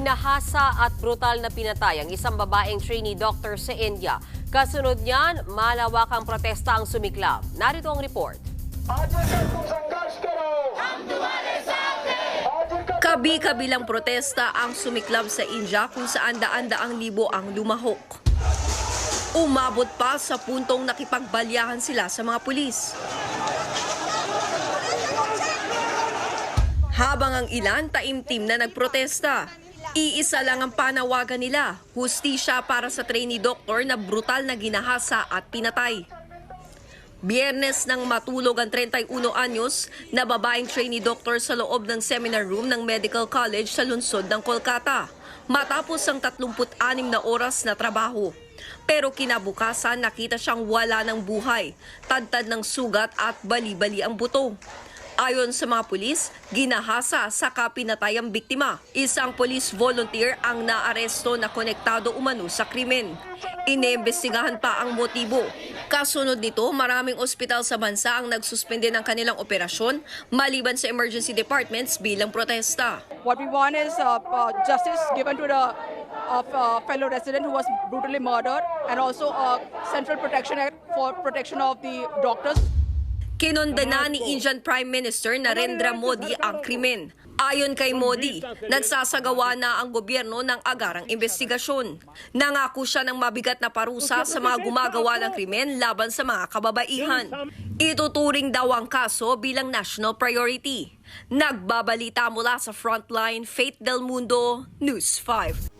Inahasa at brutal na pinatay ang isang babaeng trainee doctor sa India. Kasunod niyan, malawak ang protesta ang sumiklab. Narito ang report. Kabi-kabilang protesta ang sumiklab sa India kung saan daan-daang libo ang lumahok. Umabot pa sa puntong nakipagbalyahan sila sa mga pulis. Habang ang ilan taimtim na nagprotesta, Iisa lang ang panawagan nila, hustisya para sa trainee doktor na brutal na ginahasa at pinatay. Biyernes nang matulog ang 31 anyos na babaeng trainee doctor sa loob ng seminar room ng Medical College sa lungsod ng Kolkata matapos ang 36 na oras na trabaho. Pero kinabukasan nakita siyang wala ng buhay, tadtad ng sugat at bali-bali ang buto. Ayon sa mga pulis, ginahasa sa pinatay ang biktima. Isang police volunteer ang naaresto na konektado umano sa krimen. Inembestigahan pa ang motibo. Kasunod nito, maraming ospital sa bansa ang nagsuspende ng kanilang operasyon maliban sa emergency departments bilang protesta. What we want is uh, uh, justice given to the of, uh, fellow resident who was brutally murdered and also a central protection for protection of the doctors. Kinondena ni Indian Prime Minister Narendra Modi ang krimen. Ayon kay Modi, nagsasagawa na ang gobyerno ng agarang investigasyon. Nangako siya ng mabigat na parusa sa mga gumagawa ng krimen laban sa mga kababaihan. Ituturing daw ang kaso bilang national priority. Nagbabalita mula sa Frontline, Faith Del Mundo, News 5.